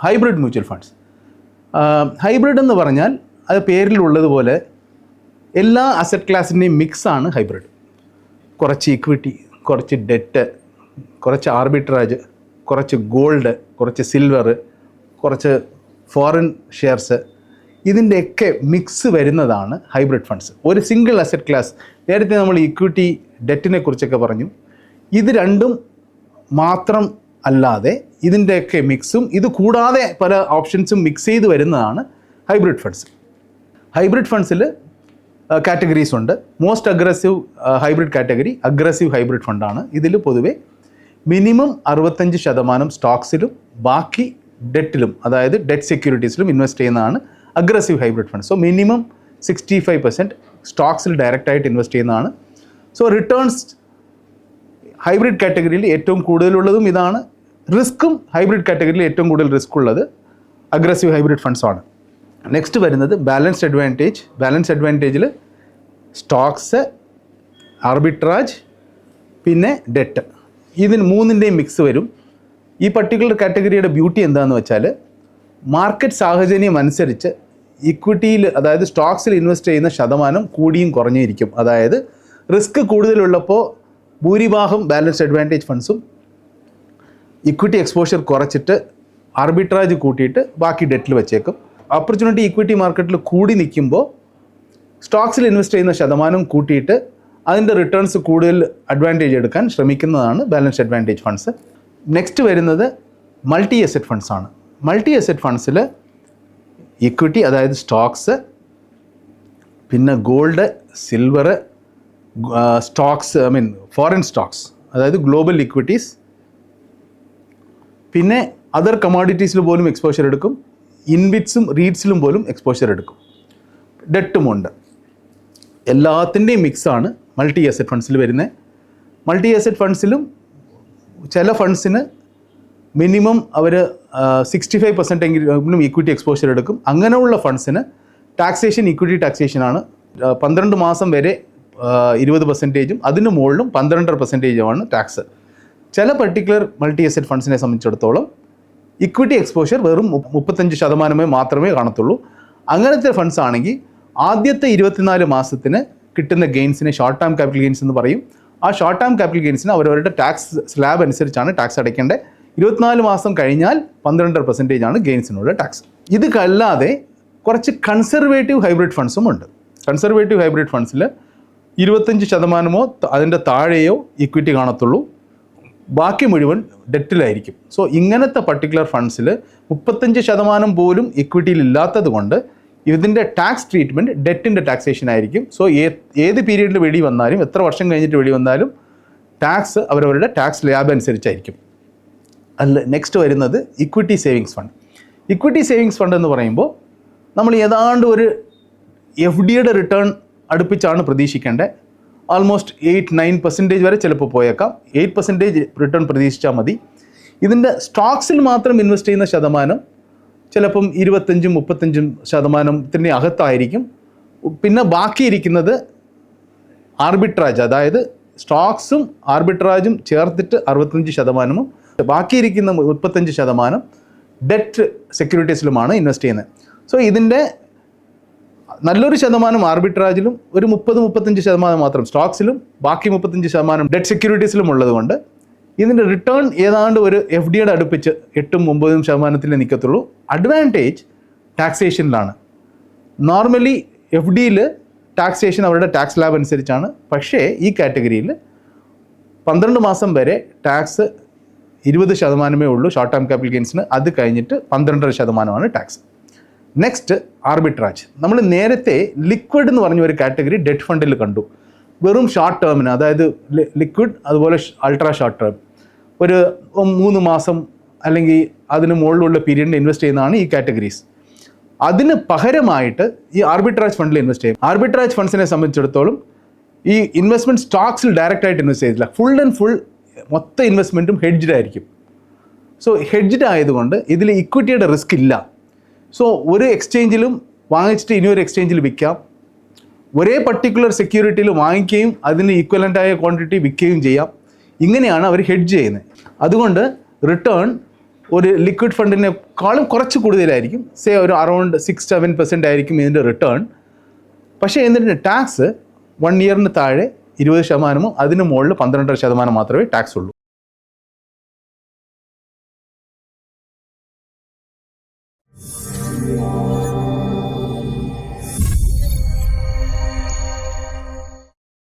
Hybrid mutual funds hybrid എന്ന് പറഞ്ഞാൽ അത് പേരിലുള്ളതുപോലെ എല്ലാ അസറ്റ് ക്ലാസിന്റെയും മിക്സാണ് ഹൈബ്രിഡ് കുറച്ച് ഇക്വിറ്റി കുറച്ച് ഡെറ്റ് കുറച്ച് ആർബിട്രാജ് കുറച്ച് ഗോൾഡ് കുറച്ച് സിൽവർ കുറച്ച് ഫോറിൻ ഷെയർസ് ഇതിന്റെയൊക്കെ മിക്സ് വരുന്നതാണ് ഹൈബ്രിഡ് ഫണ്ട്സ് ഒരു സിംഗിൾ അസറ്റ് ക്ലാസ് നേരത്തെ നമ്മൾ ഇക്വിറ്റി ഡെറ്റിനെ കുറിച്ചൊക്കെ പറഞ്ഞു. ഇത് രണ്ടും മാത്രം അല്ലാതെ ഇതിന്റെയൊക്കെ മിക്സും ഇത് കൂടാതെ പല ഓപ്ഷൻസും മിക്സ് ചെയ്ത് വരുന്നതാണ് ഹൈബ്രിഡ് ഫണ്ട്സ് ഹൈബ്രിഡ് ഫണ്ട്സിൽ കാറ്റഗറീസ് ഉണ്ട്. Most aggressive hybrid category aggressive hybrid ഫണ്ടാണ് ഇതിൽ പൊതുവേ മിനിമം അറുപത്തഞ്ച് ശതമാനം സ്റ്റോക്സിലും ബാക്കി ഡെറ്റിലും അതായത് ഡെറ്റ് സെക്യൂരിറ്റീസിലും ഇൻവെസ്റ്റ് ചെയ്യുന്നതാണ് aggressive hybrid fund so minimum sixty five percent സ്റ്റോക്സിൽ ഡയറക്റ്റായിട്ട് ഇൻവെസ്റ്റ് ചെയ്യുന്നതാണ്. സോ റിട്ടേൺസ് ഹൈബ്രിഡ് കാറ്റഗറിയിൽ ഏറ്റവും കൂടുതലുള്ളതും ഇതാണ്. റിസ്ക്കും ഹൈബ്രിഡ് കാറ്റഗറിയിൽ ഏറ്റവും കൂടുതൽ റിസ്ക് ഉള്ളത്. അഗ്രസീവ് ഹൈബ്രിഡ് ഫണ്ട്സ് ആണ്. നെക്സ്റ്റ് വരുന്നത് ബാലൻസ്ഡ് അഡ്വാന്റേജ്. ബാലൻസ് അഡ്വാന്റേജിൽ സ്റ്റോക്സ് ആർബിട്രാജ് പിന്നെ ഡെറ്റ്. ഇതിന് മൂന്നിന്റെയും മിക്സ് വരും. ഈ പർട്ടിക്കുലർ കാറ്റഗറിയുടെ ബ്യൂട്ടി എന്താണെന്ന് വെച്ചാൽ മാർക്കറ്റ് സാഹചര്യം അനുസരിച്ച് ഇക്വിറ്റിയിൽ അതായത് സ്റ്റോക്സിൽ ഇൻവെസ്റ്റ് ചെയ്യുന്ന ശതമാനം കൂടിയും കുറഞ്ഞിരിക്കും. അതായത് റിസ്ക് കൂടുതലുള്ളപ്പോൾ ഭൂരിഭാഗം ബാലൻസ് അഡ്വാന്റേജ് ഫണ്ട്സും ഇക്വിറ്റി എക്സ്പോഷർ കുറച്ചിട്ട് ആർബിട്രാജ് കൂട്ടിയിട്ട് ബാക്കി ഡെറ്റിൽ വെച്ചേക്കും. ഓപ്പർച്യൂണിറ്റി ഇക്വിറ്റി മാർക്കറ്റിൽ കൂടി നിൽക്കുമ്പോൾ സ്റ്റോക്സിൽ ഇൻവെസ്റ്റ് ചെയ്യുന്ന ശതമാനം കൂട്ടിയിട്ട് അതിന്റെ റിട്ടേൺസ് കൂടുതൽ അഡ്വാന്റേജ് എടുക്കാൻ ശ്രമിക്കുന്നതാണ് ബാലൻസ് അഡ്വാന്റേജ് ഫണ്ട്സ് നെക്സ്റ്റ് വരുന്നത് മൾട്ടി അസറ്റ് ഫണ്ട്സ് ആണ്. മൾട്ടി അസറ്റ് ഫണ്ട്സിൽ ഇക്വിറ്റി അതായത് സ്റ്റോക്സ് പിന്നെ gold silver stocks I mean foreign stocks അതായത് ഗ്ലോബൽ ഇക്വിറ്റീസ് പിന്നെ അതർ കമോഡിറ്റീസിൽ പോലും എക്സ്പോഷർ എടുക്കും. ഇൻവിറ്റ്സും റീഡ്സിലും പോലും എക്സ്പോഷർ എടുക്കും. ഡെട്ടുമുണ്ട് എല്ലാത്തിന്റെയും മിക്സാണ് മൾട്ടി അസറ്റ് ഫണ്ട്സിൽ വരുന്നത് മൾട്ടി അസറ്റ് ഫണ്ട്സിലും ചില ഫണ്ട്സിന് മിനിമം അവർ സിക്സ്റ്റി ഫൈവ് പെർസെന്റ് എങ്കിലും ഇക്വിറ്റി എക്സ്പോഷർ എടുക്കും. അങ്ങനെയുള്ള ഫണ്ട്സിന് ടാക്സേഷൻ ഇക്വിറ്റി ടാക്സേഷനാണ് പന്ത്രണ്ട് മാസം വരെ ഇരുപത് പെർസെന്റേജും അതിന് മുകളിലും പന്ത്രണ്ടര പെർസെന്റേജുമാണ് ടാക്സ് ചില പർട്ടിക്കുലർ മൾട്ടി അസറ്റ് ഫണ്ട്സിനെ സംബന്ധിച്ചിടത്തോളം ഇക്വിറ്റി എക്സ്പോഷർ വെറും മുപ്പത്തഞ്ച് ശതമാനമേ മാത്രമേ കാണത്തുള്ളൂ. അങ്ങനത്തെ ഫണ്ട്സ് ആണെങ്കിൽ ആദ്യത്തെ ഇരുപത്തിനാല് മാസത്തിന് കിട്ടുന്ന ഗെയിൻസിനെ ഷോർട്ട് ടേം ക്യാപിറ്റൽ ഗെയിൻസ് എന്ന് പറയും. ആ ഷോർട്ട് ടേം ക്യാപിറ്റൽ ഗെയിൻസിന് അവരവരുടെ ടാക്സ് സ്ലാബ് അനുസരിച്ചാണ് ടാക്സ് അടയ്ക്കേണ്ടത്. ഇരുപത്തിനാല് മാസം കഴിഞ്ഞാൽ പന്ത്രണ്ടര പെർസെന്റേജ് ആണ് ഗെയിൻസിനുള്ള ടാക്സ് ഇത് കല്ലാതെ കുറച്ച് കൺസർവേറ്റീവ് ഹൈബ്രിഡ് ഫണ്ട്സും ഉണ്ട്. കൺസർവേറ്റീവ് ഹൈബ്രിഡ് ഫണ്ട്സിൽ ഇരുപത്തഞ്ച് ശതമാനമോ അതിന്റെ താഴെയോ ഇക്വിറ്റി കാണത്തുള്ളൂ. ബാക്കി മുഴുവൻ ഡെറ്റിലായിരിക്കും. സോ ഇങ്ങനത്തെ പർട്ടിക്കുലർ ഫണ്ട്സിൽ മുപ്പത്തഞ്ച് ശതമാനം പോലും ഇക്വിറ്റിയിൽ ഇല്ലാത്തത് കൊണ്ട് ഇതിന്റെ ടാക്സ് ട്രീറ്റ്മെന്റ് ഡെറ്റിന്റെ ടാക്സേഷൻ ആയിരിക്കും. സോ ഏത് പീരീഡിൽ വെടി വന്നാലും എത്ര വർഷം കഴിഞ്ഞിട്ട് വെടി വന്നാലും ടാക്സ് അവരവരുടെ ടാക്സ് ലാബ് അനുസരിച്ചായിരിക്കും. അല്ല നെക്സ്റ്റ് വരുന്നത് equity savings fund equity savings fund എന്ന് പറയുമ്പോൾ നമ്മൾ ഏതാണ്ട് ഒരു എഫ് ഡിയുടെ റിട്ടേൺ അടുപ്പിച്ചാണ് പ്രതീക്ഷിക്കേണ്ടത്. ആൾമോസ്റ്റ് എയ്റ്റ് നയൻ പെർസെന്റേജ് വരെ ചിലപ്പോൾ പോയേക്കാം. എയ്റ്റ് പെർസെന്റേജ് റിട്ടേൺ പ്രതീക്ഷിച്ചാൽ മതി. ഇതിന്റെ സ്റ്റോക്സിൽ മാത്രം ഇൻവെസ്റ്റ് ചെയ്യുന്ന ശതമാനം ചിലപ്പം ഇരുപത്തഞ്ചും മുപ്പത്തഞ്ചും ശതമാനത്തിന്റെ അകത്തായിരിക്കും. പിന്നെ ബാക്കിയിരിക്കുന്നത് ആർബിട്രാജ് അതായത് സ്റ്റോക്സും ആർബിട്രാജും ചേർത്തിട്ട് അറുപത്തഞ്ച് ശതമാനവും ബാക്കിയിരിക്കുന്ന മുപ്പത്തഞ്ച് ശതമാനം ഡെറ്റ് സെക്യൂരിറ്റീസിലുമാണ് ഇൻവെസ്റ്റ് ചെയ്യുന്നത്. സോ ഇതിന്റെ നല്ലൊരു ശതമാനം ആർബിട്രാജിലും ഒരു മുപ്പത് മുപ്പത്തഞ്ച് ശതമാനം മാത്രം സ്റ്റോക്സിലും ബാക്കി മുപ്പത്തഞ്ച് ശതമാനം ഡെറ്റ് സെക്യൂരിറ്റീസിലും ഉള്ളതുകൊണ്ട് ഇതിന്റെ റിട്ടേൺ ഏതാണ്ട് ഒരു എഫ് ഡിയുടെ അടുപ്പിച്ച് എട്ടും ഒമ്പതും ശതമാനത്തിൽ നിൽക്കത്തുള്ളൂ. അഡ്വാന്റേജ് ടാക്സേഷനിലാണ് നോർമലി എഫ് ഡിയിൽ ടാക്സേഷൻ അവരുടെ ടാക്സ് ലാബ് അനുസരിച്ചാണ്. പക്ഷേ ഈ കാറ്റഗറിയിൽ പന്ത്രണ്ട് മാസം വരെ ടാക്സ് ഇരുപത് ശതമാനമേ ഉള്ളൂ ഷോർട്ട് ടേം ക്യാപിറ്റൽ ഗെയിൻസിന് അത് കഴിഞ്ഞിട്ട് പന്ത്രണ്ടര ശതമാനമാണ് ടാക്സ് നെക്സ്റ്റ് ആർബിട്രാജ് നമ്മൾ നേരത്തെ ലിക്വിഡ് എന്ന് പറഞ്ഞ ഒരു കാറ്റഗറി ഡെറ്റ് ഫണ്ടിൽ കണ്ടു. വെറും ഷോർട്ട് ടേമിന് അതായത് ലിക്വിഡ് അതുപോലെ അൾട്രാ ഷോർട്ട് ടേം ഒരു മൂന്ന് മാസം അല്ലെങ്കിൽ അതിന് മുകളിലുള്ള പീരീഡിൽ ഇൻവെസ്റ്റ് ചെയ്യുന്നതാണ് ഈ കാറ്റഗറീസ് അതിന് പകരമായിട്ട് ഈ ആർബിട്രാജ് ഫണ്ടിൽ ഇൻവെസ്റ്റ് ചെയ്യും. ആർബിട്രാജ് ഫണ്ട്സിനെ സംബന്ധിച്ചിടത്തോളം ഈ ഇൻവെസ്റ്റ്മെന്റ് സ്റ്റോക്സിൽ ഡയറക്റ്റ് ആയിട്ട് ഇൻവെസ്റ്റ് ചെയ്തില്ല ഫുൾ ആൻഡ് ഫുൾ മൊത്തം ഇൻവെസ്റ്റ്മെന്റും ഹെഡ്ജ്ഡ് ആയിരിക്കും. സോ ഹെഡ്ജ്ഡ് ആയതുകൊണ്ട് ഇതിൽ ഇക്വിറ്റിയുടെ റിസ്ക് ഇല്ല. സോ ഒരു എക്സ്ചേഞ്ചിലും വാങ്ങിച്ചിട്ട് ഇനി ഒരു എക്സ്ചേഞ്ചിൽ വിൽക്കാം. ഒരേ പർട്ടിക്കുലർ സെക്യൂരിറ്റിയിൽ വാങ്ങിക്കുകയും അതിന് ഈക്വലന്റായ ക്വാണ്ടിറ്റി വിൽക്കുകയും ചെയ്യാം. ഇങ്ങനെയാണ് അവർ ഹെഡ്ജ് ചെയ്യുന്നത്. അതുകൊണ്ട് റിട്ടേൺ ഒരു ലിക്വിഡ് ഫണ്ടിനേക്കാളും കുറച്ച് കൂടുതലായിരിക്കും. സേ ഒരു അറൗണ്ട് സിക്സ് സെവൻ പെർസെന്റ് ആയിരിക്കും ഇതിന്റെ റിട്ടേൺ പക്ഷേ എന്നിട്ട് ടാക്സ് വൺ ഇയറിന് താഴെ ഇരുപത് ശതമാനമോ അതിന് മുകളിൽ പന്ത്രണ്ടര ശതമാനം മാത്രമേ ടാക്സ് ഉള്ളൂ. day.